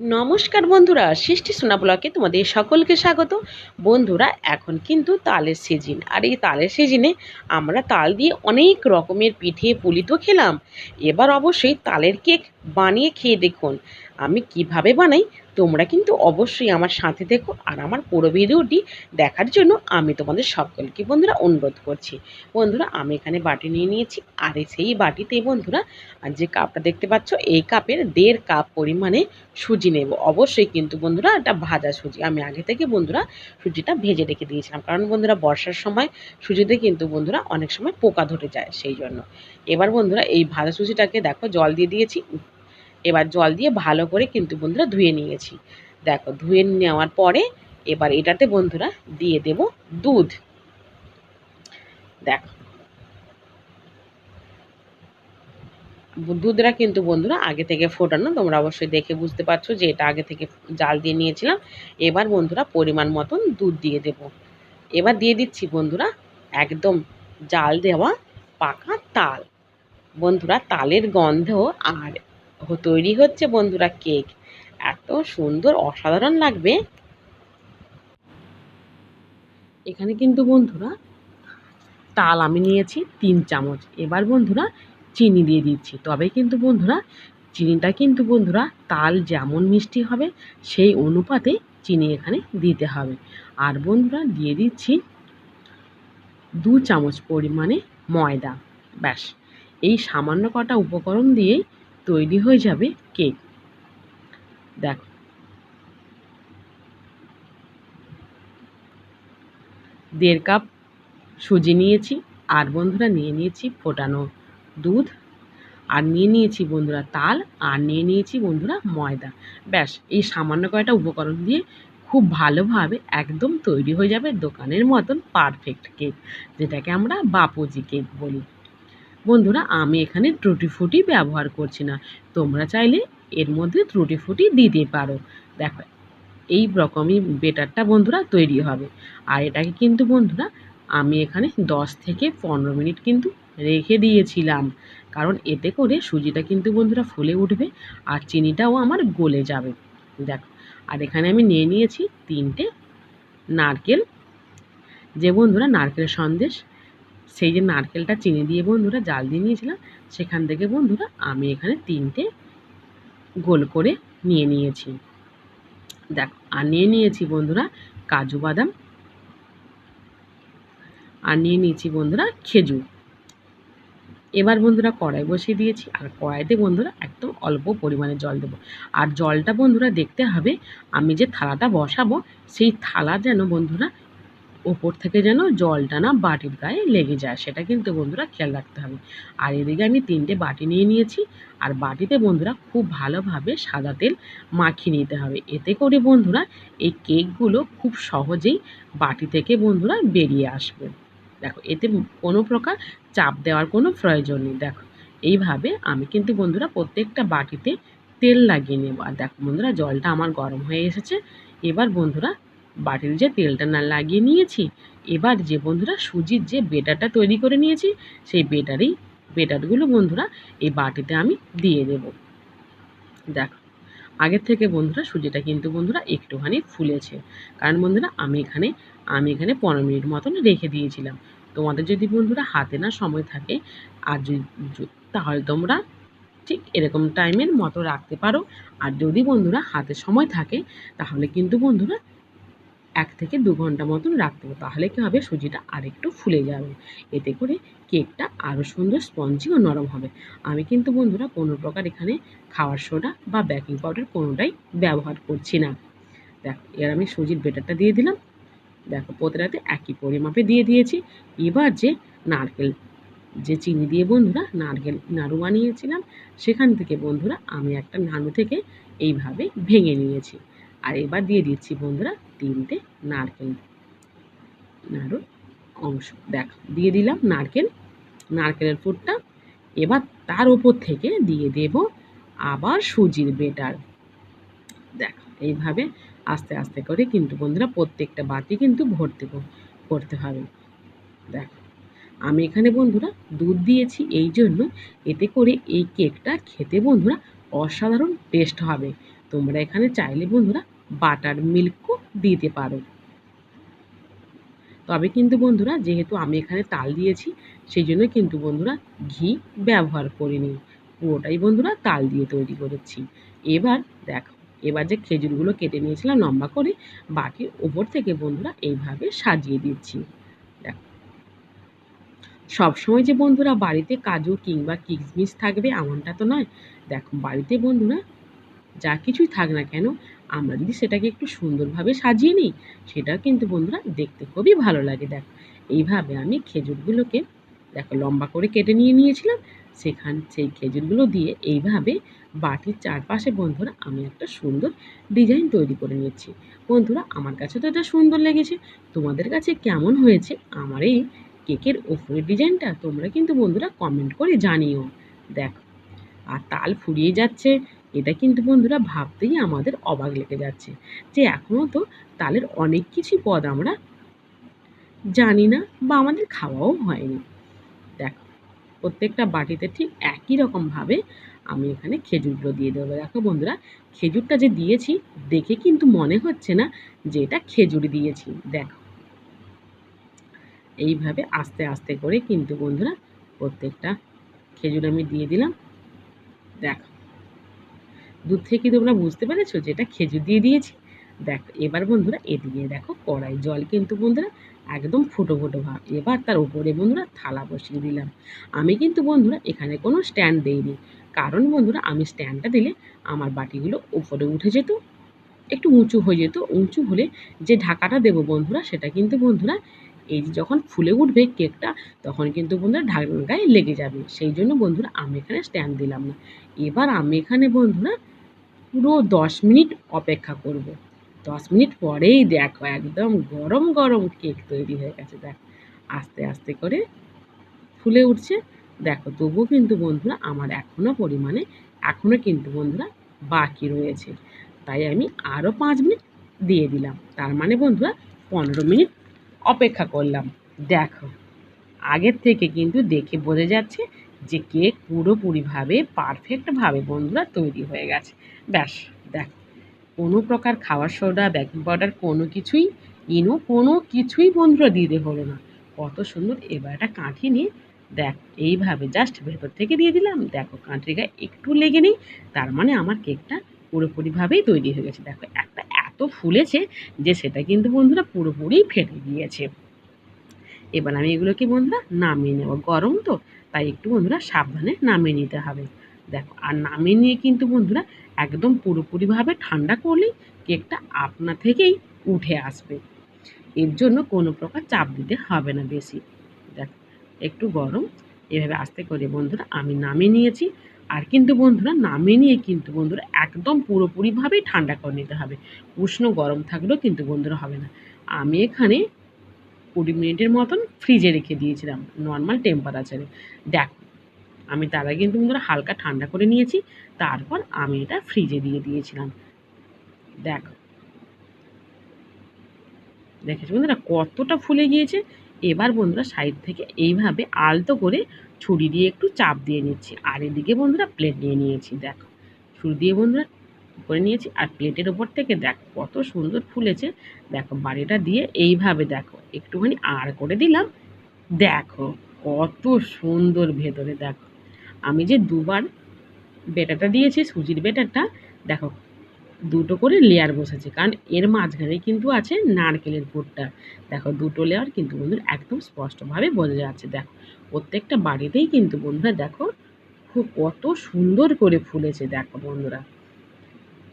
নমস্কার বন্ধুরা, সৃষ্টি সোনা ব্লকে তোমাদের সকলকে স্বাগত। বন্ধুরা, এখন কিন্তু তালের সিজন আর এই তালের সিজিনে আমরা তাল দিয়ে অনেক রকমের পিঠে পুলি তো খেলাম। এবার অবশ্যই তালের কেক বানিয়ে খেয়ে দেখুন। আমি কীভাবে বানাই, তোমরা কিন্তু অবশ্যই আমার সাথে দেখো আর আমার পুরো ভিডিওটি দেখার জন্য আমি তোমাদের সকলকে বন্ধুরা অনুরোধ করছি। বন্ধুরা, আমি এখানে বাটি নিয়ে নিয়েছি আর সেই বাটিতে বন্ধুরা, আর যে কাপটা দেখতে পাচ্ছ, এই কাপের দেড় কাপ পরিমাণে সুজি নেব। অবশ্যই কিন্তু বন্ধুরা, এটা ভাজা সুজি। আমি আগে থেকে বন্ধুরা সুজিটা ভেজে রেখে দিয়েছিলাম। কারণ বন্ধুরা, বর্ষার সময় সুজিতে কিন্তু বন্ধুরা অনেক সময় পোকা ধরে যায়, সেই জন্য। এবার বন্ধুরা, এই ভাজা সুজিটাকে দেখো, জল দিয়ে দিয়েছি এবার জল দিয়ে ভালো করে কিন্তু বন্ধুরা ধুয়ে নিয়েছি। দেখো, ধুয়ে নেওয়ার পরে এবার এটাতে বন্ধুরা দিয়ে দেব দুধ। দেখো। দুধটা কিন্তু বন্ধুরা আগে থেকে ফোটানো, তোমরা অবশ্যই দেখে বুঝতে পারছ যে এটা আগে থেকে জাল দিয়ে নিয়েছিলাম। এবার বন্ধুরা পরিমাণ মতন দুধ দিয়ে দেব। এবার দিয়ে দিচ্ছি বন্ধুরা একদম জাল দেওয়া পাকা তাল। বন্ধুরা তালের গন্ধ আর তৈরি হচ্ছে বন্ধুরা কেক। এত সুন্দর, অসাধারণ লাগবে। এখানে কিন্তু বন্ধুরা তাল আমি নিয়েছি, তিন চামচ। এবার বন্ধুরা চিনি দিয়ে দিচ্ছি। তবে কিন্তু বন্ধুরা, চিনিটা কিন্তু বন্ধুরা তাল যেমন মিষ্টি হবে, সেই অনুপাতে চিনি এখানে দিতে হবে। আর বন্ধুরা দিয়ে দিচ্ছি দু চামচ পরিমাণে ময়দা। ব্যাস, এই সামান্য কটা উপকরণ দিয়েই তৈরি হয়ে যাবে কেক। দেখো। দেড় কাপ সুজি নিয়েছি, আর বন্ধুরা নিয়ে নিয়েছি ফোটানো দুধ। আর নিয়ে নিয়েছি বন্ধুরা তাল, আর নিয়ে নিয়েছি বন্ধুরা ময়দা। ব্যাস, এই সামান্য কয়টা উপকরণ দিয়ে খুব ভালোভাবে একদম তৈরি হয়ে যাবে দোকানের মতন পারফেক্ট কেক, যেটাকে আমরা বাপুজি কেক বলি। বন্ধুরা, আমি এখানে ত্রুটি ফুটি ব্যবহার করছি না। তোমরা চাইলে এর মধ্যে ত্রুটি ফুটি দিতে পারো। দেখো, এই রকমই বেটারটা বন্ধুরা তৈরি হবে। আর এটাকে কিন্তু বন্ধুরা, আমি এখানে দশ থেকে পনেরো মিনিট কিন্তু রেখে দিয়েছিলাম। কারণ এতে করে সুজিটা কিন্তু বন্ধুরা ফুলে উঠবে আর চিনিটাও আমার গলে যাবে। দেখো, আর এখানে আমি নিয়ে নিয়েছি তিনটে নারকেল। যে বন্ধুরা নারকেল সন্দেশ সেই যে নারকেলটা চিনি দিয়ে বন্ধুরা জাল দিয়ে নিয়েছিলাম, সেখান থেকে বন্ধুরা আমি এখানে তিনটে গোল করে নিয়ে নিয়েছি। দেখো, আর নিয়ে নিয়েছি বন্ধুরা কাজু বাদাম, আর নিয়ে নিয়েছি বন্ধুরা খেজুর। এবার বন্ধুরা কড়াই বসিয়ে দিয়েছি, আর কড়াইতে বন্ধুরা একদম অল্প পরিমাণে জল দেবো। আর জলটা বন্ধুরা দেখতে হবে, আমি যে থালাটা বসাবো, সেই থালা যেন বন্ধুরা ওপর থেকে যেন জলটা না বাটির গায়ে লেগে যায়, সেটা কিন্তু বন্ধুরা খেয়াল রাখতে হবে। আর এদিকে আমি তিনটে বাটি নিয়ে নিয়েছি, আর বাটিতে বন্ধুরা খুব ভালোভাবে সাদা তেল মাখিয়ে নিতে হবে। এতে করে বন্ধুরা এই কেকগুলো খুব সহজেই বাটি থেকে বন্ধুরা বেরিয়ে আসবে। দেখো, এতে কোনো প্রকার চাপ দেওয়ার কোনো প্রয়োজন নেই। দেখো, এইভাবে আমি কিন্তু বন্ধুরা প্রত্যেকটা বাটিতে তেল লাগিয়ে নেব। আর দেখো বন্ধুরা, জলটা আমার গরম হয়ে এসেছে। এবার বন্ধুরা বাটির যে তেলটা না লাগিয়ে নিয়েছি, এবার যে বন্ধুরা সুজির যে বেটারটা তৈরি করে নিয়েছি, সেই বেটারেই, বেটারগুলো বন্ধুরা এই বাটিতে আমি দিয়ে দেব। দেখো, আগের থেকে বন্ধুরা সুজিটা কিন্তু বন্ধুরা একটুখানি ফুলেছে। কারণ বন্ধুরা আমি এখানে আমি এখানে পনেরো মিনিট মতন রেখে দিয়েছিলাম। তোমাদের যদি বন্ধুরা হাতে না সময় থাকে, আর তাহলে তোমরা ঠিক এরকম টাইমের মতো রাখতে পারো। আর যদি বন্ধুরা হাতে সময় থাকে, তাহলে কিন্তু বন্ধুরা এক থেকে দু ঘণ্টা মতন রাখতে হবে। তাহলে কী হবে? সুজিটা আরেকটু ফুলে যাবে। এতে করে কেকটা আরও সুন্দর স্পঞ্জি ও নরম হবে। আমি কিন্তু বন্ধুরা কোনো প্রকার এখানে খাওয়ার সোডা বা বেকিং পাউডার কোনোটাই ব্যবহার করছি না। দেখো এর আমি সুজির বেটারটা দিয়ে দিলাম। দেখো প্রতিটাতে একই পরিমাপে দিয়ে দিয়েছি। এবার যে নারকেল, যে চিনি দিয়ে বন্ধুরা নারকেল নাড়ু বানিয়েছিলাম, সেখান থেকে বন্ধুরা আমি একটা নাড়ু থেকে এইভাবে ভেঙে নিয়েছি। আর এবার দিয়ে দিচ্ছি বন্ধুরা তিনটে নারকেল। নাড়ুর অংশ। দেখ, দিয়ে দিলাম নারকেল। নারকেলের ফুটটা এবার তার ওপর থেকে দিয়ে দেব আবার সুজির বেটার। দেখ, এইভাবে আস্তে আস্তে করে কিন্তু বন্ধুরা প্রত্যেকটা বাটি কিন্তু ভর্তি করতে হবে। দেখ, আমি এখানে বন্ধুরা দুধ দিয়েছি এই জন্য এতে করে এই কেকটা খেতে বন্ধুরা অসাধারণ টেস্ট হবে। তোমরা এখানে চাইলে বন্ধুরা বাটার মিল্কও দিতে পারো। তবে কিন্তু বন্ধুরা, যেহেতু আমি এখানে তাল দিয়েছি সেই জন্য কিন্তু বন্ধুরা ঘি ব্যবহার করিনি। পুরোটাই বন্ধুরা তাল দিয়ে তৈরি করেছি। এবার দেখো, এবার যে খেজুরগুলো কেটে নিয়েছিলাম লম্বা করে বাটির ওপর থেকে বন্ধুরা এইভাবে সাজিয়ে দিচ্ছি। দেখো। সবসময় যে বন্ধুরা বাড়িতে কাজু কিংবা কিশমিশ থাকবে এমনটা তো নয়। দেখো, বাড়িতে বন্ধুরা যা কিছুই থাক না কেন, আমরা যদি সেটাকে একটু সুন্দরভাবে সাজিয়ে নিই, সেটা কিন্তু বন্ধুরা দেখতে খুবই ভালো লাগে। দেখো, এইভাবে আমি খেজুরগুলোকে, দেখো লম্বা করে কেটে নিয়ে নিয়েছিলাম, সেখান, সেই খেজুরগুলো দিয়ে এইভাবে বাটির চারপাশে বন্ধুরা আমি একটা সুন্দর ডিজাইন তৈরি করে নিচ্ছি বন্ধুরা, আমার কাছে তো এটা সুন্দর লেগেছে, তোমাদের কাছে কেমন হয়েছে? আমার এই কেকের ওপরের ডিজাইনটা তোমরা কিন্তু বন্ধুরা কমেন্ট করে জানিও। দেখো, আর তাল ফুরিয়ে যাচ্ছে এটা কিন্তু বন্ধুরা ভাবতেই আমাদের অবাক লেগে যাচ্ছে যে এখনও তো তালের অনেক কিছু পদ আমরা জানি না বা আমাদের খাওয়াও হয়নি। দেখো, প্রত্যেকটা বাটিতে ঠিক একই রকমভাবে আমি এখানে খেজুরগুলো দিয়ে দেবো। দেখো বন্ধুরা, খেজুরটা যে দিয়েছি দেখে কিন্তু মনে হচ্ছে না যে এটা খেজুর দিয়েছি। দেখো, এইভাবে আস্তে আস্তে করে কিন্তু বন্ধুরা প্রত্যেকটা খেজুর আমি দিয়ে দিলাম। দেখো দুধ থেকে তোমরা বুঝতে পেরেছ যে এটা খেজুর দিয়ে দিয়েছি। দেখো, এবার বন্ধুরা এদিকে দেখো কড়াই জল কিন্তু বন্ধুরা একদম ফুটো ফুটো ভাব। এবার তার উপরে বন্ধুরা থালা বসিয়ে দিলাম। আমি কিন্তু বন্ধুরা এখানে কোনো স্ট্যান্ড দিইনি। কারণ বন্ধুরা আমি স্ট্যান্ডটা দিলে আমার বাটিগুলো উপরে উঠে যেত, একটু উঁচু হয়ে যেত। উঁচু হলে যে ঢাকাটা দেবো বন্ধুরা, সেটা কিন্তু বন্ধুরা এই যে যখন ফুলে উঠবে কেকটা, তখন কিন্তু বন্ধুরা ঢাকনার গায়ে লেগে যাবে। সেই জন্য বন্ধুরা আমি এখানে স্ট্যান্ড দিলাম না। এবার আমি এখানে বন্ধুরা পুরো দশ মিনিট অপেক্ষা করব। দশ মিনিট পরেই দেখো একদম গরম গরম কেক তৈরি হয়ে গেছে, দেখ। আস্তে আস্তে করে ফুলে উঠছে। দেখো, তবুও কিন্তু বন্ধুরা আমার এখনও পরিমাণে এখনও কিন্তু বন্ধুরা বাকি রয়েছে। তাই আমি আরও পাঁচ মিনিট দিয়ে দিলাম। তার মানে বন্ধুরা পনেরো মিনিট অপেক্ষা করলাম। দেখো, আগের থেকে কিন্তু দেখে বোঝা যাচ্ছে যে কেক পুরোপুরিভাবে পারফেক্টভাবে বন্ধুরা তৈরি হয়ে গেছে। ব্যাস, দেখ, কোনো প্রকার খাবার সোডা বেকিং পাউডার কোনো কিছুই, ইনো কোনো কিছুই বন্ধুরা দিতে হলো না। কত সুন্দর, এবার একটা কাঠি নিয়ে, দেখ, এইভাবে জাস্ট ভেতর থেকে দিয়ে দিলাম। দেখো কাঁটির গায়ে একটু লেগে নেই, তার মানে আমার কেকটা পুরোপুরিভাবেই তৈরি হয়ে গেছে। দেখো, একটা এত ফুলেছে যে সেটা কিন্তু বন্ধুরা পুরোপুরি ফেটে গিয়েছে। এবার আমি এগুলোকে বন্ধুরা নামিয়ে নেব। গরম তো তাই একটু বন্ধুরা সাবধানে নামিয়ে নিতে হবে। দেখো, আর নামিয়ে নিয়ে কিন্তু বন্ধুরা একদম পুরোপুরিভাবে ঠান্ডা করলেই কেকটা আপনা থেকেই উঠে আসবে। এর জন্য কোনো প্রকার চাপ দিতে হবে না বেশি। দেখো, একটু গরম, এভাবে আস্তে করে বন্ধুরা আমি নামিয়ে নিয়েছি। আর কিন্তু বন্ধুরা নামিয়ে নিয়ে কিন্তু বন্ধুরা একদম পুরোপুরিভাবেই ঠান্ডা করে নিতে হবে। উষ্ণ গরম থাকলেও কিন্তু বন্ধুরা হবে না। আমি এখানে কুড়ি মিনিটের মতন ফ্রিজে রেখে দিয়েছিলাম নর্মাল টেম্পারেচারে দেখ, আমি তার আগে কিন্তু বন্ধুরা হালকা ঠান্ডা করে নিয়েছি, তারপর আমি এটা ফ্রিজে দিয়ে দিয়েছিলাম। দেখো। দেখেছ বন্ধুরা, কতটা ফুলে গিয়েছে? এবার বন্ধুরা সাইড থেকে এইভাবে আলতো করে ছুরি দিয়ে একটু চাপ দিয়ে নিচ্ছি। আর এদিকে বন্ধুরা প্লেট নিয়ে নিয়েছি, দেখো। ছুরি দিয়ে বন্ধুরা করে নিয়েছি, আর প্লেটের ওপর থেকে দেখো, কত সুন্দর ফুলেছে। দেখো, বাড়িটা দিয়ে এইভাবে দেখো একটুখানি আর করে দিলাম। দেখো কত সুন্দর ভেতরে, দেখো। আমি যে দুবার বেটাটা দিয়েছি, সুজির বেটারটা, দেখো, দুটো করে লেয়ার বসেছে। কারণ এর মাঝখানে কিন্তু আছে নারকেলের পুরটা। দেখো, দুটো লেয়ার কিন্তু বন্ধুরা একদম স্পষ্টভাবে বোঝা যাচ্ছে। দেখো, প্রত্যেকটা বাড়িতেই কিন্তু বন্ধুরা, দেখো, খুব কত সুন্দর করে ফুলেছে। দেখো বন্ধুরা,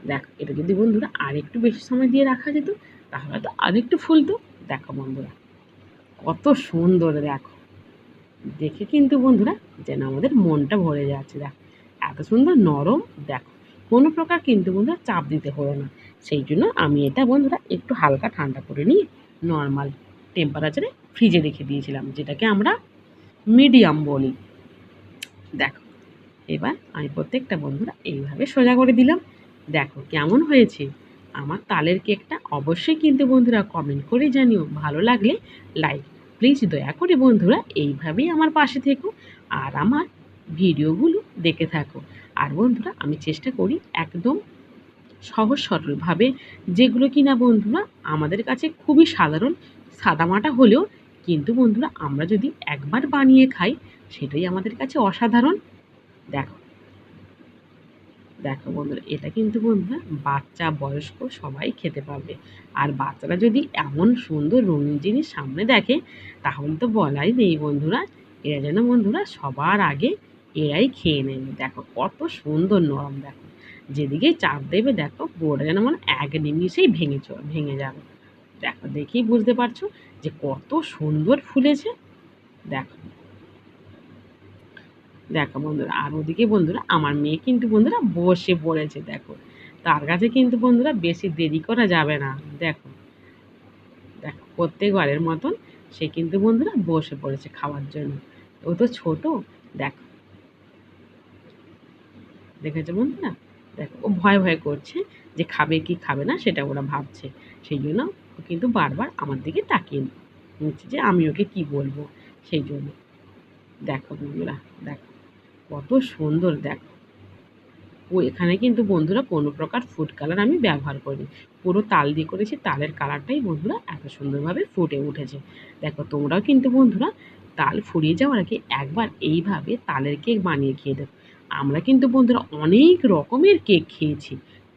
দেখো, এটা যদি বন্ধুরা আর একটু বেশি সময় দিয়ে রাখা যেত, তাহলে তো আরেকটু ফুলতো। দেখো বন্ধুরা, কত সুন্দর দেখো। দেখে কিন্তু বন্ধুরা যেন আমাদের মনটা ভরে যাচ্ছে দেখো। এত সুন্দর নরম দেখো। কোনো প্রকার কিন্তু বন্ধুরা চাপ দিতে হলো না। সেই জন্য আমি এটা বন্ধুরা একটু হালকা ঠান্ডা করে নিয়ে নর্মাল টেম্পারেচারে ফ্রিজে রেখে দিয়েছিলাম, যেটাকে আমরা মিডিয়াম বলি। দেখো, এবার আমি প্রত্যেকটা বন্ধুরা এইভাবে সোজা করে দিলাম। দেখো কেমন হয়েছে। আমার তালের কেকটা অবশ্যই কিন্তু বন্ধুরা কমেন্ট করে জানিও। ভালো লাগলে লাইক প্লিজ দয়া করে বন্ধুরা এইভাবেই আমার পাশে থেকো আর আমার ভিডিওগুলো দেখে থাকো। আর বন্ধুরা আমি চেষ্টা করি একদম সহজ সরলভাবে যেগুলো কিনা বন্ধুরা আমাদের কাছে খুবই সাধারণ সাদামাটা হলেও কিন্তু বন্ধুরা আমরা যদি একবার বানিয়ে খাই, সেটাই আমাদের কাছে অসাধারণ। দেখো দেখো বন্ধুরা, এটা কিন্তু বন্ধুরা বাচ্চা, বয়স্ক সবাই খেতে পারবে। আর বাচ্চারা যদি এমন সুন্দর রঙিন জিনিস সামনে দেখে, তাহলে তো বলাই নেই বন্ধুরা। এরা যেন বন্ধুরা সবার আগে এরাই খেয়ে নেবে। দেখো কত সুন্দর নরম দেখো। যেদিকেই চাপ দেবে দেখো পুরোটা যেন মানে এক নিমিষেই ভেঙে চ, ভেঙে যাবে। দেখো দেখেই বুঝতে পারছ যে কত সুন্দর ফুলেছে। দেখো দেখো বন্ধুরা, আর ওদিকে বন্ধুরা, আমার মেয়ে কিন্তু বন্ধুরা বসে পড়েছে, দেখো। তার কাছে কিন্তু বন্ধুরা বেশি দেরি করা যাবে না, দেখো। দেখো, প্রত্যেকবারের মতন সে কিন্তু বন্ধুরা বসে পড়েছে খাওয়ার জন্য। ও তো ছোট, দেখো। দেখেছ বন্ধুরা? দেখো, ও ভয় ভয় করছে যে খাবে কি খাবে না, সেটা ওরা ভাবছে। সেই জন্য ও কিন্তু বারবার আমার দিকে তাকিয়ে নিচ্ছে যে আমি ওকে কি বলব, সেই জন্য। দেখো বন্ধুরা, দেখো। কত সুন্দর, দেখো। ও, এখানে কিন্তু বন্ধুরা কোনো প্রকার ফুড কালার আমি ব্যবহার করিনি। পুরো তাল দিয়ে করেছি, তালের কালারটাই বন্ধুরা এত সুন্দরভাবে ফুটে উঠেছে। দেখো, তোমরাও কিন্তু বন্ধুরা তাল ফুরিয়ে যাওয়ার আগে একবার এইভাবে তালের কেক বানিয়ে খেয়ে দেবো আমরা কিন্তু বন্ধুরা অনেক রকমের কেক খেয়েছি,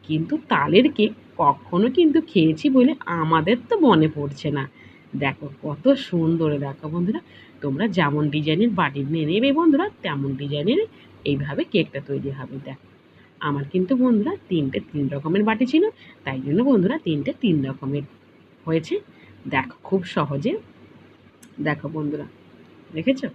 কিন্তু তালের কেক কখনো কিন্তু খেয়েছি বলে আমাদের তো মনে পড়ছে না। দেখো কত সুন্দর দেখো বন্ধুরা। তোমরা যেমন ডিজাইনের বাটি নিয়ে নেবে বন্ধুরা, তেমন ডিজাইনের এইভাবে কেকটা তৈরি হবে, দেখো। আমার কিন্তু বন্ধুরা তিনটে তিন রকমের বাটি ছিল, তাই জন্য বন্ধুরা তিনটে তিন রকমের হয়েছে। দেখো খুব সহজে। দেখো বন্ধুরা, দেখেছ?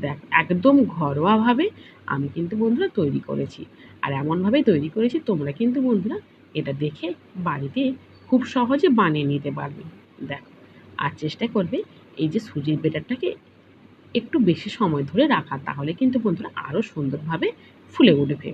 দেখ, একদম ঘরোয়াভাবে আমি কিন্তু বন্ধুরা তৈরি করেছি। আর এমনভাবেই তৈরি করেছি, তোমরা কিন্তু বন্ধুরা এটা দেখে বাড়িতে খুব সহজে বানিয়ে নিতে পারবে। দেখো। আর চেষ্টা করবে এই যে সুজির বেটারটাকে একটু বেশি সময় ধরে রাখা, তাহলে কিন্তু বন্ধুরা আরও সুন্দরভাবে ফুলে উঠবে।